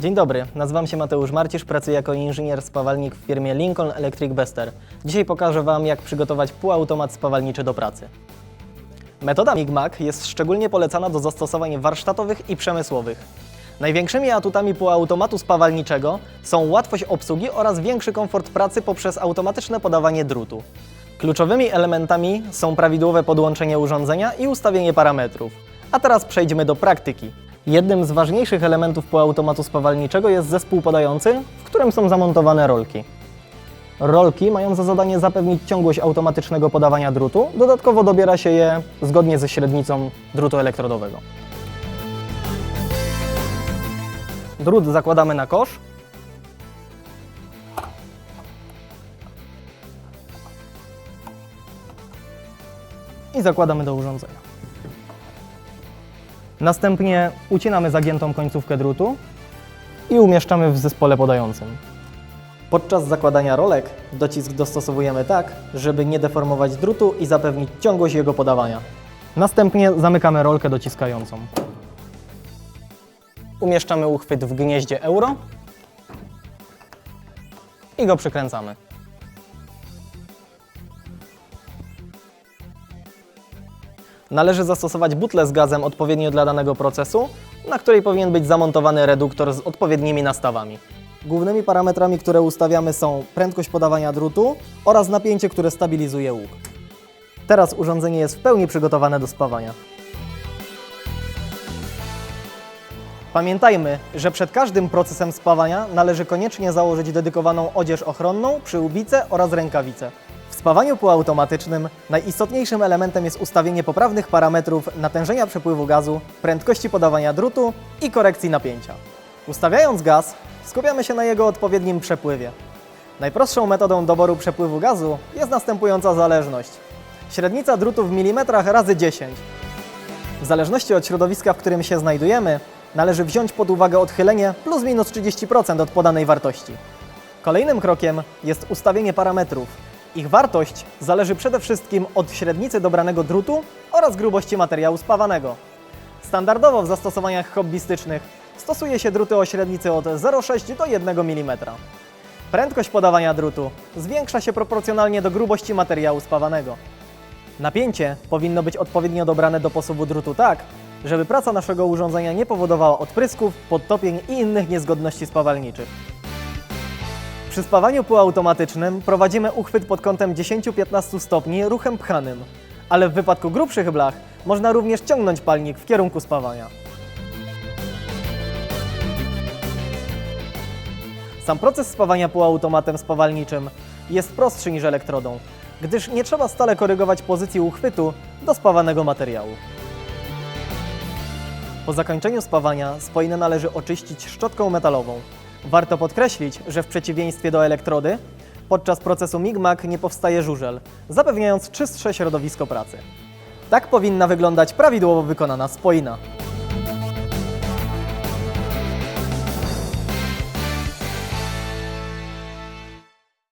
Dzień dobry, nazywam się Mateusz Marcisz, pracuję jako inżynier spawalnik w firmie Lincoln Electric Bester. Dzisiaj pokażę Wam, jak przygotować półautomat spawalniczy do pracy. Metoda MIG-MAG jest szczególnie polecana do zastosowań warsztatowych i przemysłowych. Największymi atutami półautomatu spawalniczego są łatwość obsługi oraz większy komfort pracy poprzez automatyczne podawanie drutu. Kluczowymi elementami są prawidłowe podłączenie urządzenia i ustawienie parametrów. A teraz przejdźmy do praktyki. Jednym z ważniejszych elementów półautomatu spawalniczego jest zespół podający, w którym są zamontowane rolki. Rolki mają za zadanie zapewnić ciągłość automatycznego podawania drutu, dodatkowo dobiera się je zgodnie ze średnicą drutu elektrodowego. Drut zakładamy na kosz. I zakładamy do urządzenia. Następnie ucinamy zagiętą końcówkę drutu i umieszczamy w zespole podającym. Podczas zakładania rolek docisk dostosowujemy tak, żeby nie deformować drutu i zapewnić ciągłość jego podawania. Następnie zamykamy rolkę dociskającą. Umieszczamy uchwyt w gnieździe euro i go przykręcamy. Należy zastosować butlę z gazem odpowiednio dla danego procesu, na której powinien być zamontowany reduktor z odpowiednimi nastawami. Głównymi parametrami, które ustawiamy są prędkość podawania drutu oraz napięcie, które stabilizuje łuk. Teraz urządzenie jest w pełni przygotowane do spawania. Pamiętajmy, że przed każdym procesem spawania należy koniecznie założyć dedykowaną odzież ochronną, przyłbicę oraz rękawice. Spawaniu półautomatycznym najistotniejszym elementem jest ustawienie poprawnych parametrów natężenia przepływu gazu, prędkości podawania drutu i korekcji napięcia. Ustawiając gaz, skupiamy się na jego odpowiednim przepływie. Najprostszą metodą doboru przepływu gazu jest następująca zależność. Średnica drutu w milimetrach razy 10. W zależności od środowiska, w którym się znajdujemy, należy wziąć pod uwagę odchylenie plus minus 30% od podanej wartości. Kolejnym krokiem jest ustawienie parametrów. Ich wartość zależy przede wszystkim od średnicy dobranego drutu oraz grubości materiału spawanego. Standardowo w zastosowaniach hobbystycznych stosuje się druty o średnicy od 0,6 do 1 mm. Prędkość podawania drutu zwiększa się proporcjonalnie do grubości materiału spawanego. Napięcie powinno być odpowiednio dobrane do posuwu drutu tak, żeby praca naszego urządzenia nie powodowała odprysków, podtopień i innych niezgodności spawalniczych. Przy spawaniu półautomatycznym prowadzimy uchwyt pod kątem 10-15 stopni ruchem pchanym, ale w wypadku grubszych blach można również ciągnąć palnik w kierunku spawania. Sam proces spawania półautomatem spawalniczym jest prostszy niż elektrodą, gdyż nie trzeba stale korygować pozycji uchwytu do spawanego materiału. Po zakończeniu spawania spoinę należy oczyścić szczotką metalową. Warto podkreślić, że w przeciwieństwie do elektrody, podczas procesu MIG-MAG nie powstaje żużel, zapewniając czystsze środowisko pracy. Tak powinna wyglądać prawidłowo wykonana spoina.